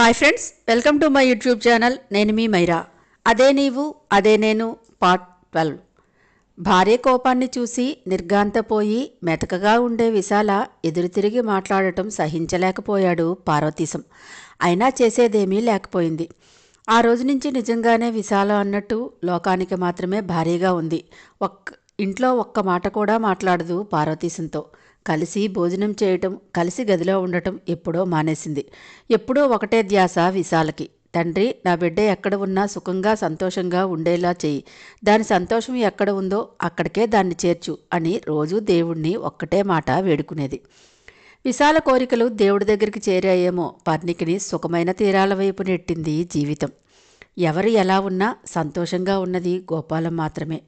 Hi friends welcome to my YouTube channel నేను మీ మైరా. అదే నీవు అదే నేను పార్ట్ ట్వెల్వ్ భార్య కోపాన్ని చూసి నిర్గాంతపోయి మెతకగా ఉండే విశాల ఎదురు తిరిగి మాట్లాడటం సహించలేకపోయాడు పార్వతీశం. అయినా చేసేదేమీ లేకపోయింది. ఆ రోజు నుంచి నిజంగానే విశాల అన్నట్టు లోకానికి మాత్రమే భారీగా ఉంది. ఒక్క ఇంట్లో ఒక్క మాట కూడా మాట్లాడదు పార్వతీశంతో. కలిసి భోజనం చేయటం కలిసి గదిలో ఉండటం ఎప్పుడో మానేసింది. ఎప్పుడో ఒకటే ధ్యాస విశాలకి. తండ్రి నా బిడ్డ ఎక్కడ ఉన్నా సుఖంగా సంతోషంగా ఉండేలా చెయ్యి. దాని సంతోషం ఎక్కడ ఉందో అక్కడికే దాన్ని చేర్చు అని రోజూ దేవుణ్ణి ఒక్కటే మాట వేడుకునేది. విశాల కోరికలు దేవుడి దగ్గరికి చేరాయేమో. పర్ణికిని సుఖమైన తీరాల వైపు నెట్టింది జీవితం. ఎవరు ఎలా ఉన్నా సంతోషంగా ఉన్నది గోపాలం మాత్రమే.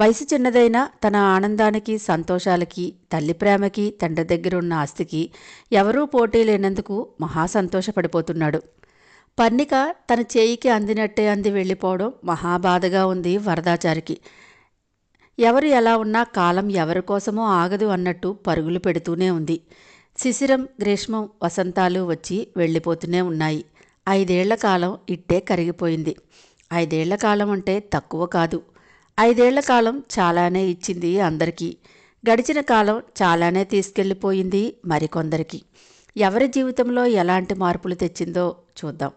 వయసు చిన్నదైనా తన ఆనందానికి సంతోషాలకి తల్లి ప్రేమకి తండ్రి దగ్గరున్న ఆస్తికి ఎవరూ పోటీ లేనందుకు మహా సంతోషపడిపోతున్నాడు. పర్ణిక తన చేయికి అందినట్టే అంది వెళ్ళిపోవడం మహాబాధగా ఉంది వరదాచారికి. ఎవరు ఎలా ఉన్నా కాలం ఎవరి కోసమో ఆగదు అన్నట్టు పరుగులు పెడుతూనే ఉంది. శిశిరం గ్రీష్మం వసంతాలు వచ్చి వెళ్ళిపోతూనే ఉన్నాయి. ఐదేళ్ళ కాలం ఇట్టే కరిగిపోయింది. ఐదేళ్ళ కాలం అంటే తక్కువ కాదు. ఐదేళ్ళ కాలం చాలానే ఇచ్చింది అందరికీ. గడిచిన కాలం చాలానే తీసుకెళ్ళిపోయింది మరికొందరికి. ఎవరి జీవితంలో ఎలాంటి మార్పులు తెచ్చిందో చూద్దాం.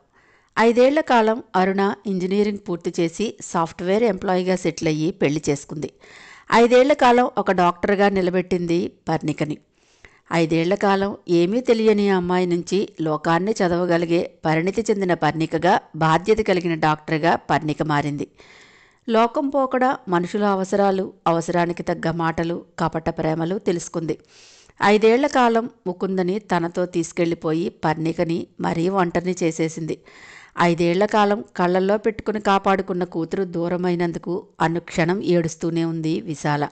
ఐదేళ్ళ కాలం అరుణ ఇంజనీరింగ్ పూర్తి చేసి సాఫ్ట్వేర్ ఎంప్లాయీగా సెటిల్ అయ్యి పెళ్ళి చేసుకుంది. ఐదేళ్ళ కాలం ఒక డాక్టర్గా నిలబెట్టింది పర్ణికని. ఐదేళ్ళ కాలం ఏమీ తెలియని అమ్మాయి నుంచి లోకాన్ని చదవగలిగే పరిణితి చెందిన పర్ణికగా బాధ్యత కలిగిన డాక్టర్గా పర్ణిక మారింది. లోకం పోకడ మనుషుల అవసరాలు అవసరానికి తగ్గ మాటలు కపట ప్రేమలు తెలుసుకుంది. ఐదేళ్ళ కాలం ముకుందని తనతో తీసుకెళ్ళిపోయి పర్ణికని మరీ ఒంటరిని చేసేసింది. ఐదేళ్ళ కాలం కళ్ళల్లో పెట్టుకుని కాపాడుకున్న కూతురు దూరమైనందుకు అనుక్షణం ఏడుస్తూనే ఉంది విశాల.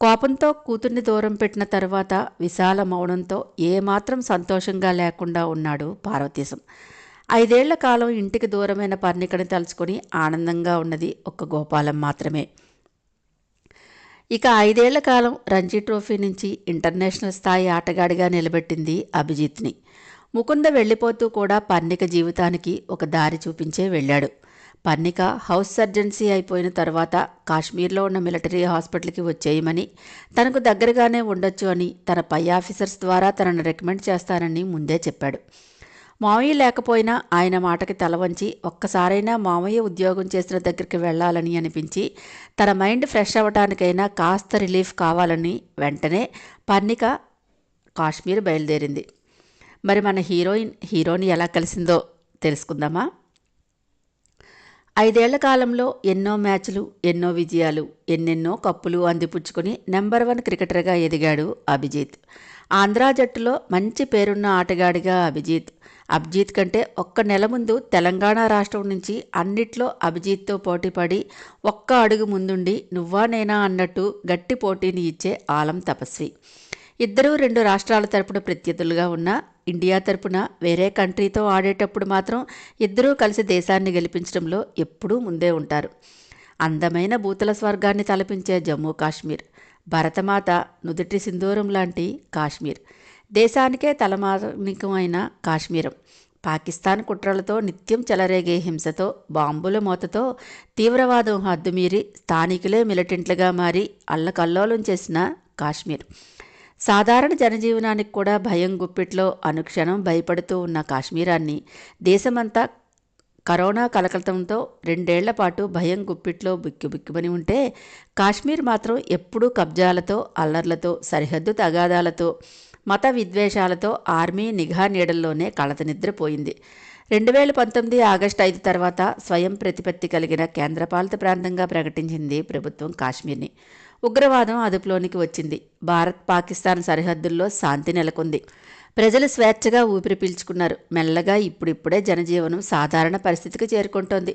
కోపంతో కూతుర్ని దూరం పెట్టిన తర్వాత విశాల మౌనంతో ఏమాత్రం సంతోషంగా లేకుండా ఉన్నాడు పార్వతీశం. ఐదేళ్ళ కాలం ఇంటికి దూరమైన పర్ణికని తలుచుకొని ఆనందంగా ఉన్నది ఒక్క గోపాలం మాత్రమే. ఇక ఐదేళ్ళ కాలం రంజీ ట్రోఫీ నుంచి ఇంటర్నేషనల్ స్థాయి ఆటగాడిగా నిలబెట్టింది అభిజిత్ని. ముకుంద వెళ్ళిపోతూ కూడా పర్ణిక జీవితానికి ఒక దారి చూపించే వెళ్ళాడు. పర్ణిక హౌస్ సర్జెన్సీ అయిపోయిన తర్వాత కాశ్మీర్లో ఉన్న మిలిటరీ హాస్పిటల్కి వచ్చేయమని తనకు దగ్గరగానే ఉండొచ్చు అని తన పై ఆఫీసర్స్ ద్వారా తనను రికమెండ్ చేస్తానని ముందే చెప్పాడు. మామయ్య లేకపోయినా ఆయన మాటకి తల వంచి ఒక్కసారైనా మామయ్య ఉద్యోగం చేసిన దగ్గరికి వెళ్ళాలని అనిపించి తన మైండ్ ఫ్రెష్ అవ్వటానికైనా కాస్త రిలీఫ్ కావాలని వెంటనే పర్ణిక కాశ్మీర్ బయలుదేరింది. మరి మన హీరోయిన్ హీరోని ఎలా కలిసిందో తెలుసుకుందామా? ఐదేళ్ళ కాలంలో ఎన్నో మ్యాచ్లు ఎన్నో విజయాలు ఎన్నెన్నో కప్పులు అందిపుచ్చుకొని నెంబర్ వన్ క్రికెటర్గా ఎదిగాడు అభిజిత్. ఆంధ్ర జట్టులో మంచి పేరున్న ఆటగాడిగా అభిజిత్. అభిజిత్ కంటే ఒక్క నెల ముందు తెలంగాణ రాష్ట్రం నుంచి అన్నిట్లో అభిజిత్తో పోటీపడి ఒక్క అడుగు ముందుండి నువ్వా నేనా అన్నట్టు గట్టి పోటీని ఇచ్చే ఆలం తపస్వి. ఇద్దరూ రెండు రాష్ట్రాల తరపున ప్రత్యర్థులుగా ఉన్న ఇండియా తరపున వేరే కంట్రీతో ఆడేటప్పుడు మాత్రం ఇద్దరూ కలిసి దేశాన్ని గెలిపించడంలో ఎప్పుడూ ముందే ఉంటారు. అందమైన భూతల స్వర్గాన్ని తలపించే జమ్మూ కాశ్మీర్ భరతమాత నుదుటి సింధూరం లాంటి కాశ్మీర్. దేశానికే తలమానికమైన కాశ్మీరం. పాకిస్తాన్ కుట్రలతో నిత్యం చెలరేగే హింసతో బాంబుల మోతతో తీవ్రవాదం హద్దుమీరి స్థానికులే మిలిటెంట్లుగా మారి అల్లకల్లోలం చేసిన కాశ్మీర్. సాధారణ జనజీవనానికి కూడా భయం గుప్పిట్లో అనుక్షణం భయపడుతూ ఉన్న కాశ్మీరాన్ని దేశమంతా కరోనా కలకలతంతో రెండేళ్ళ పాటు భయం గుప్పిట్లో బిక్కిబిక్కిమని ఉంటే కాశ్మీర్ మాత్రం ఎప్పుడూ కబ్జాలతో అల్లర్లతో సరిహద్దు తగాదాలతో మత విద్వేషాలతో ఆర్మీ నిఘా నీడల్లోనే కళత నిద్రపోయింది. రెండు వేల పంతొమ్మిది ఆగస్టు ఐదు తర్వాత స్వయం ప్రతిపత్తి కలిగిన కేంద్రపాలిత ప్రాంతంగా ప్రకటించింది ప్రభుత్వం కాశ్మీర్ని. ఉగ్రవాదం అదుపులోనికి వచ్చింది. భారత్ పాకిస్తాన్ సరిహద్దుల్లో శాంతి నెలకొంది. ప్రజలు స్వేచ్ఛగా ఊపిరి పీల్చుకున్నారు. మెల్లగా ఇప్పుడిప్పుడే జనజీవనం సాధారణ పరిస్థితికి చేరుకుంటోంది.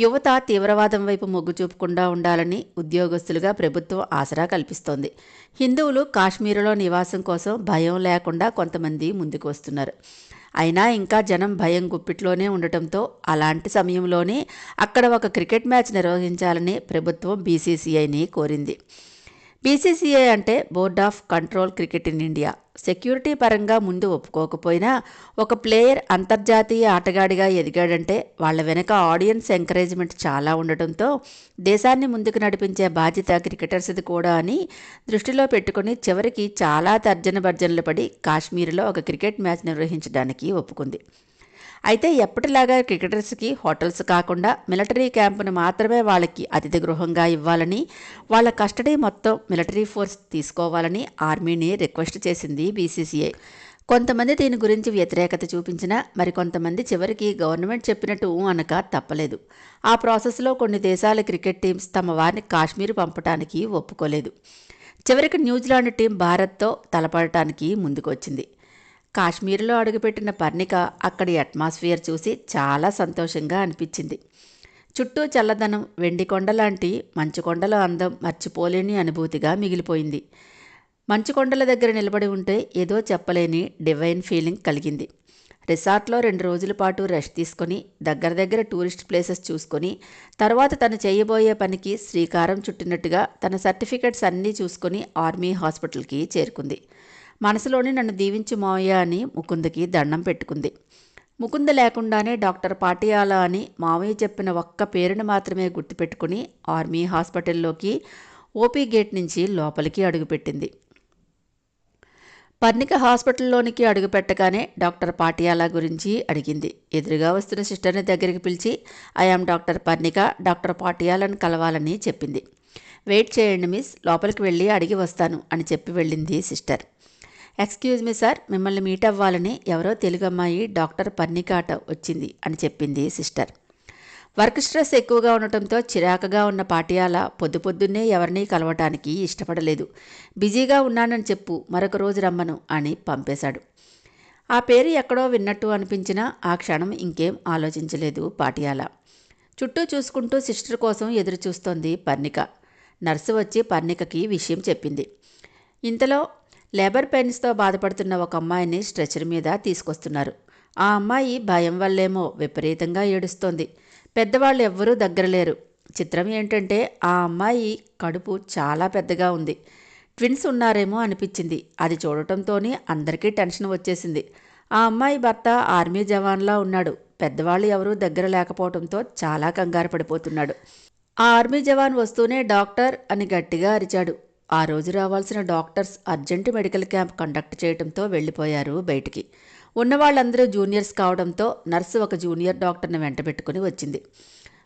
యువత తీవ్రవాదం వైపు మొగ్గు చూపకుండా ఉండాలని ఉద్యోగస్తులుగా ప్రభుత్వం ఆసరా కల్పిస్తోంది. హిందువులు కాశ్మీరులో నివాసం కోసం భయం లేకుండా కొంతమంది ముందుకు వస్తున్నారు. అయినా ఇంకా జనం భయం గుప్పిట్లోనే ఉండటంతో అలాంటి సమయంలోనే అక్కడ ఒక క్రికెట్ మ్యాచ్ నిర్వహించాలని ప్రభుత్వం బీసీసీఐని కోరింది. బీసీసీఐ అంటే board of control cricket in India. Security పరంగా ముందు ఒప్పుకోకపోయినా ఒక ప్లేయర్ అంతర్జాతీయ ఆటగాడిగా ఎదిగాడంటే వాళ్ళ వెనక ఆడియన్స్ ఎంకరేజ్మెంట్ చాలా ఉండటంతో దేశాన్ని ముందుకు నడిపించే బాధ్యత క్రికెటర్స్ది కూడా అని దృష్టిలో పెట్టుకుని చివరికి చాలా తర్జన భర్జనలు పడి కాశ్మీర్లో ఒక క్రికెట్ మ్యాచ్ నిర్వహించడానికి ఒప్పుకుంది. అయితే ఎప్పటిలాగా క్రికెటర్స్కి హోటల్స్ కాకుండా మిలిటరీ క్యాంపును మాత్రమే వాళ్ళకి అతిథి గృహంగా ఇవ్వాలని వాళ్ళ కస్టడీ మొత్తం మిలిటరీ ఫోర్స్ తీసుకోవాలని ఆర్మీని రిక్వెస్ట్ చేసింది బీసీసీఐ. కొంతమంది దీని గురించి వ్యతిరేకత చూపించినా మరికొంతమంది చివరికి గవర్నమెంట్ చెప్పినట్టు అనక తప్పలేదు. ఆ ప్రాసెస్లో కొన్ని దేశాల క్రికెట్ టీమ్స్ తమ వారిని కాశ్మీర్ పంపటానికి ఒప్పుకోలేదు. చివరికి న్యూజిలాండ్ టీం భారత్తో తలపడటానికి ముందుకొచ్చింది. కాశ్మీర్లో అడుగుపెట్టిన పర్ణిక అక్కడి అట్మాస్ఫియర్ చూసి చాలా సంతోషంగా అనిపించింది. చుట్టూ చల్లదనం వెండి కొండ లాంటి అందం మర్చిపోలేని అనుభూతిగా మిగిలిపోయింది. మంచుకొండల దగ్గర నిలబడి ఉంటే ఏదో చెప్పలేని డివైన్ ఫీలింగ్ కలిగింది. రిసార్ట్లో రెండు రోజుల పాటు రెస్ట్ తీసుకొని దగ్గర దగ్గర టూరిస్ట్ ప్లేసెస్ చూసుకొని తర్వాత తను చేయబోయే పనికి శ్రీకారం చుట్టినట్టుగా తన సర్టిఫికెట్స్ అన్నీ చూసుకొని ఆర్మీ హాస్పిటల్కి చేరుకుంది. మనసులోని నన్ను దీవించు మావయ్య అని ముకుందకి దండం పెట్టుకుంది. ముకుంద లేకుండానే డాక్టర్ పాటియాలా అని మావయ్య చెప్పిన ఒక్క పేరును మాత్రమే గుర్తుపెట్టుకుని ఆర్మీ హాస్పిటల్లోకి ఓపీ గేట్ నుంచి లోపలికి అడుగుపెట్టింది. పర్ణిక హాస్పిటల్లోనికి అడుగుపెట్టగానే డాక్టర్ పాటియాలా గురించి అడిగింది. ఎదురుగా వస్తున్న సిస్టర్ని దగ్గరికి పిలిచి ఐఆమ్ డాక్టర్ పర్ణిక డాక్టర్ పాటియాలను కలవాలని చెప్పింది. వెయిట్ చేయండి మిస్ లోపలికి వెళ్ళి అడిగి వస్తాను అని చెప్పి వెళ్ళింది సిస్టర్. ఎక్స్క్యూజ్ మీ సార్ మిమ్మల్ని మీట్ అవ్వాలని ఎవరో తెలుగు అమ్మాయి డాక్టర్ పర్నికాట వచ్చింది అని చెప్పింది సిస్టర్. వర్క్ స్ట్రెస్ ఎక్కువగా ఉండటంతో చిరాకగా ఉన్న పాటియాల పొద్దు పొద్దున్నే ఎవరినీ కలవటానికి ఇష్టపడలేదు. బిజీగా ఉన్నానని చెప్పు మరొక రోజు రమ్మను అని పంపేశాడు. ఆ పేరు ఎక్కడో విన్నట్టు అనిపించినా ఆ క్షణం ఇంకేం ఆలోచించలేదు పాటియాల చుట్టూ చూసుకుంటూ సిస్టర్ కోసం ఎదురు చూస్తోంది పర్ణిక నర్సు వచ్చి పర్ణికకి విషయం చెప్పింది. ఇంతలో లేబర్ పెయిన్స్తో బాధపడుతున్న ఒక అమ్మాయిని స్ట్రెచర్ మీద తీసుకొస్తున్నారు. ఆ అమ్మాయి భయం వల్లేమో విపరీతంగా ఏడుస్తోంది. పెద్దవాళ్ళు ఎవ్వరూ దగ్గర లేరు. చిత్రం ఏంటంటే ఆ అమ్మాయి కడుపు చాలా పెద్దగా ఉంది. ట్విన్స్ ఉన్నారేమో అనిపించింది. అది చూడటంతోనే అందరికీ టెన్షన్ వచ్చేసింది. ఆ అమ్మాయి భర్త ఆర్మీ జవాన్లా ఉన్నాడు. పెద్దవాళ్ళు ఎవరూ దగ్గర లేకపోవడంతో చాలా కంగారు పడిపోతున్నాడు. ఆ ఆర్మీ జవాన్ వస్తూనే డాక్టర్ అని గట్టిగా అరిచాడు. ఆ రోజు రావాల్సిన doctors urgent medical camp conduct చేయడంతో వెళ్ళిపోయారు బయటికి. ఉన్న వాళ్ళందరూ జూనియర్స్ కావడంతో నర్సు ఒక జూనియర్ డాక్టర్ని వెంటబెట్టుకుని వచ్చింది.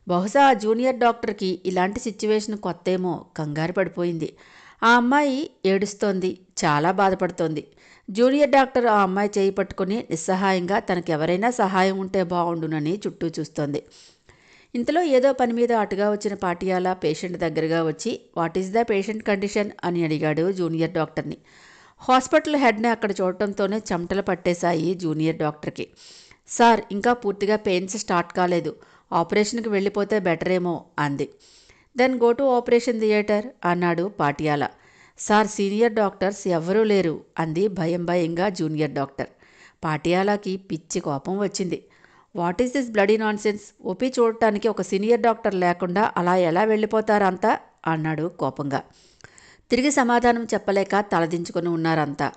బహుశా ఆ జూనియర్ డాక్టర్కి ఇలాంటి సిచ్యువేషన్ కొత్తేమో కంగారు పడిపోయింది. ఆ అమ్మాయి ఏడుస్తోంది చాలా బాధపడుతోంది. జూనియర్ డాక్టర్ ఆ అమ్మాయి చేయి పట్టుకుని నిస్సహాయంగా తనకెవరైనా సహాయం ఉంటే బాగుండునని చుట్టూ చూస్తోంది. ఇంతలో ఏదో పని మీద అటుగా వచ్చిన పాటియాల పేషెంట్ దగ్గరగా వచ్చి what is the patient condition? అని అడిగాడు జూనియర్ డాక్టర్ని. హాస్పిటల్ హెడ్ని అక్కడ చూడటంతోనే చెమటలు పట్టేశాయి జూనియర్ డాక్టర్కి. సార్ ఇంకా పూర్తిగా పెయిన్స్ స్టార్ట్ కాలేదు. ఆపరేషన్కి వెళ్ళిపోతే బెటర్ ఏమో అంది. Then go to operation theatre అన్నాడు పాటియాల సార్ సీనియర్ డాక్టర్స్ ఎవ్వరూ లేరు అంది భయం భయంగా జూనియర్ డాక్టర్. పాటియాలాకి పిచ్చి కోపం వచ్చింది. What is this bloody nonsense? OP చూడటానికి ఒక సీనియర్ డాక్టర్ లేకుండా అలా ఎలా వెళ్ళిపోతారంతా? అన్నాడు కోపంగా. తిరిగి సమాధానం చెప్పలేక తలదించుకుని ఉన్నారంతా.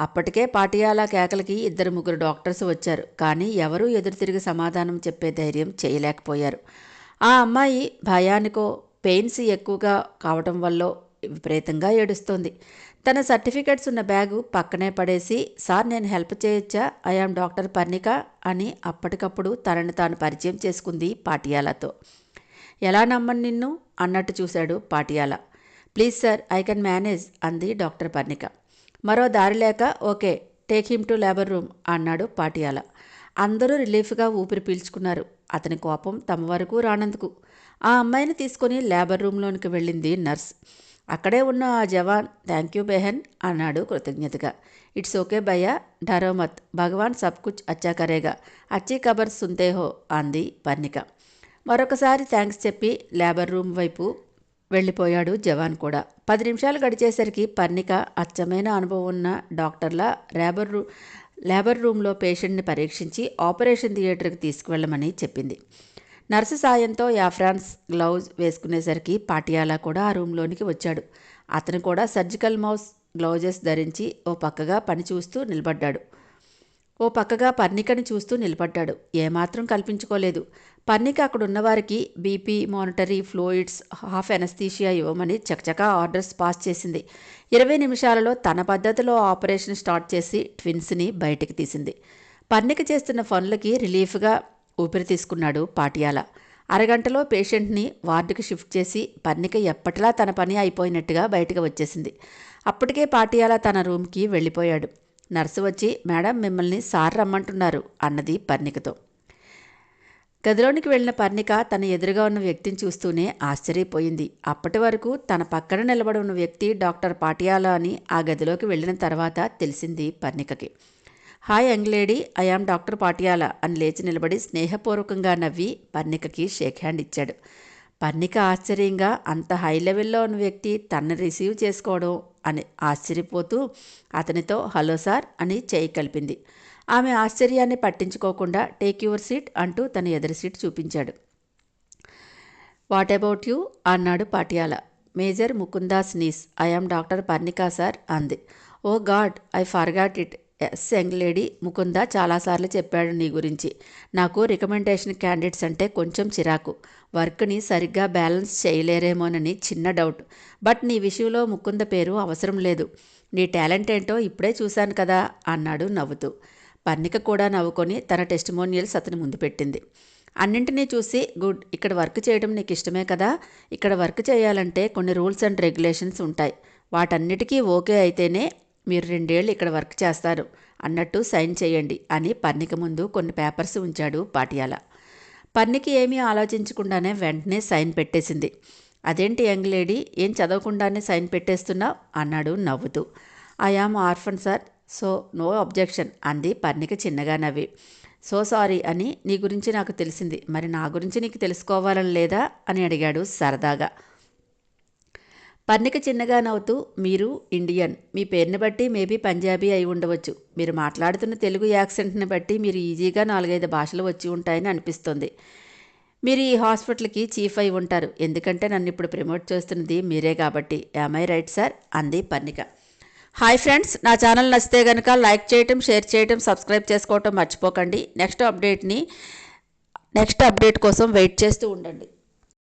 అప్పటికే పాటియాలా కేకలకి ఇద్దరు ముగ్గురు డాక్టర్స్ వచ్చారు. కానీ ఎవరూ ఎదురు తిరిగి సమాధానం చెప్పే ధైర్యం చేయలేకపోయారు. ఆ అమ్మాయి భయానికో పెయిన్స్ ఎక్కువగా కావటం వల్ల విపరీతంగా ఏడుస్తోంది. తన సర్టిఫికెట్స్ ఉన్న బ్యాగు పక్కనే పడేసి సార్ నేను హెల్ప్ చేయొచ్చా? ఐఆమ్ డాక్టర్ పర్ణిక అని అప్పటికప్పుడు తనని తాను పరిచయం చేసుకుంది పాటియాలతో. ఎలా నమ్మను నిన్ను? అన్నట్టు చూశాడు Patiala. Please sir I can manage అంది డాక్టర్ పర్ణిక. మరో దారి లేక? Okay take him to labour room అన్నాడు పాటియాల. అందరూ రిలీఫ్గా ఊపిరి పీల్చుకున్నారు. అతని కోపం తమ వరకు రానందుకు. ఆ అమ్మాయిని తీసుకుని లేబర్ రూమ్లోనికి వెళ్ళింది నర్స్. అక్కడే ఉన్న ఆ జవాన్ థ్యాంక్ యూ బెహన్ అన్నాడు కృతజ్ఞతగా. ఇట్స్ ఓకే భయ్యా డరోమత్ భగవాన్ సబ్ కుచ్ అచ్చా కరేగా. అచ్చి కబర్ సుంతేహో అంది పర్ణిక. మరొకసారి థ్యాంక్స్ చెప్పి లేబర్ రూమ్ వైపు వెళ్ళిపోయాడు జవాన్ కూడా. పది నిమిషాలు గడిచేసరికి పర్ణిక అచ్చమైన అనుభవం ఉన్న డాక్టర్ల లేబర్ రూ లేబర్ రూమ్లో పేషెంట్ని పరీక్షించి ఆపరేషన్ థియేటర్కి తీసుకువెళ్ళమని చెప్పింది. నర్సు సాయంతో యాఫ్రాన్స్ గ్లౌజ్ వేసుకునేసరికి పాటియాలా కూడా ఆ రూమ్లోనికి వచ్చాడు. అతను కూడా సర్జికల్ మౌస్ గ్లౌజెస్ ధరించి ఓ పక్కగా పని చూస్తూ నిలబడ్డాడు. ఓ పక్కగా పన్నికని చూస్తూ నిలబడ్డాడు. ఏమాత్రం కల్పించుకోలేదు. పర్ణిక అక్కడ ఉన్నవారికి BP monitory fluids half anaesthesia ఇవ్వమని చకచకా ఆర్డర్స్ పాస్ చేసింది. ఇరవై నిమిషాలలో తన పద్ధతిలో ఆపరేషన్ స్టార్ట్ చేసి ట్విన్స్ని బయటికి తీసింది. పర్ణిక చేస్తున్న పనులకి రిలీఫ్గా ఊపిరి తీసుకున్నాడు పాటియాల. అరగంటలో పేషెంట్ని వార్డుకి షిఫ్ట్ చేసి పర్ణిక ఎప్పటిలా తన పని అయిపోయినట్టుగా బయటకు వచ్చేసింది. అప్పటికే పాటియాల తన రూమ్కి వెళ్ళిపోయాడు. నర్సు వచ్చి మేడం మిమ్మల్ని సార్ రమ్మంటున్నారు అన్నది పర్ణికతో. గదిలోనికి వెళ్ళిన పర్ణిక తన ఎదురుగా ఉన్న వ్యక్తిని చూస్తూనే ఆశ్చర్యపోయింది. అప్పటి వరకు తన పక్కన నిలబడి ఉన్న వ్యక్తి డాక్టర్ పాటియాల అని ఆ గదిలోకి వెళ్ళిన తర్వాత తెలిసింది పర్ణికకి. Hi young lady I doctor Patiala అని లేచి నిలబడి స్నేహపూర్వకంగా నవ్వి పర్ణికకి షేక్ హ్యాండ్ ఇచ్చాడు. పర్ణిక ఆశ్చర్యంగా అంత హై లెవెల్లో ఉన్న వ్యక్తి తనని రిసీవ్ చేసుకోవడం అని ఆశ్చర్యపోతూ అతనితో హలో సార్ అని చేయి కలిపింది. ఆమె ఆశ్చర్యాన్ని పట్టించుకోకుండా టేక్ యువర్ సీట్ అంటూ తన ఎదురు సీట్ చూపించాడు. What about you? అన్నాడు పాటియాల. మేజర్ ముకుందా స్నీస్ ఐఆమ్ డాక్టర్ పర్ణికా సార్ అంది. ఓ god I forgot it yes young lady Mukunda చాలాసార్లు చెప్పాడు నీ గురించి. నాకు రికమెండేషన్ క్యాండిడేట్స్ అంటే కొంచెం చిరాకు. వర్క్ని సరిగ్గా బ్యాలెన్స్ చేయలేరేమోనని చిన్న డౌట్. బట్ నీ విషయంలో ముకుంద పేరు అవసరం లేదు. నీ టాలెంట్ ఏంటో ఇప్పుడే చూశాను కదా అన్నాడు నవ్వుతూ. పర్ణిక కూడా నవ్వుకొని తన టెస్టిమోనియల్స్ అతని ముందు పెట్టింది. అన్నింటినీ చూసి గుడ్ ఇక్కడ వర్క్ చేయడం నీకు ఇష్టమే కదా. ఇక్కడ వర్క్ చేయాలంటే కొన్ని రూల్స్ అండ్ రెగ్యులేషన్స్ ఉంటాయి. వాటన్నిటికీ ఓకే అయితేనే మీరు రెండేళ్ళు ఇక్కడ వర్క్ చేస్తారు. అన్నట్టు సైన్ చేయండి అని పర్ణిక ముందు కొన్ని పేపర్స్ ఉంచాడు పాటియాల. పర్ణిక ఏమీ ఆలోచించకుండానే వెంటనే సైన్ పెట్టేసింది. అదేంటి యంగ్ లేడీ? ఏం చదవకుండానే సైన్ పెట్టేస్తున్నావు? అన్నాడు నవ్వుతూ. I orphan sir. So no objection అంది పర్ణిక చిన్నగా నవ్వి. సో సారీ అని నీ గురించి నాకు తెలిసింది. మరి నా గురించి నీకు తెలుసుకోవాలని లేదా? అని అడిగాడు సరదాగా. పర్ణిక చిన్నగా నవ్వుతూ మీరు ఇండియన్. మీ పేరుని బట్టి మేబీ పంజాబీ అయి ఉండవచ్చు. మీరు మాట్లాడుతున్న తెలుగు యాక్సెంట్ని బట్టి మీరు ఈజీగా నాలుగైదు భాషలు వచ్చి ఉంటాయని అనిపిస్తుంది. మీరు ఈ హాస్పిటల్కి చీఫ్ అయి ఉంటారు. ఎందుకంటే నన్ను ఇప్పుడు ప్రమోట్ చేస్తున్నది మీరే కాబట్టి. ఐ రైట్ సార్ అంది పర్ణిక. హాయ్ ఫ్రెండ్స్ నా ఛానల్ నచ్చితే కనుక లైక్ చేయటం షేర్ చేయటం సబ్స్క్రైబ్ చేసుకోవటం మర్చిపోకండి. నెక్స్ట్ అప్డేట్ని నెక్స్ట్ అప్డేట్ కోసం వెయిట్ చేస్తూ ఉండండి.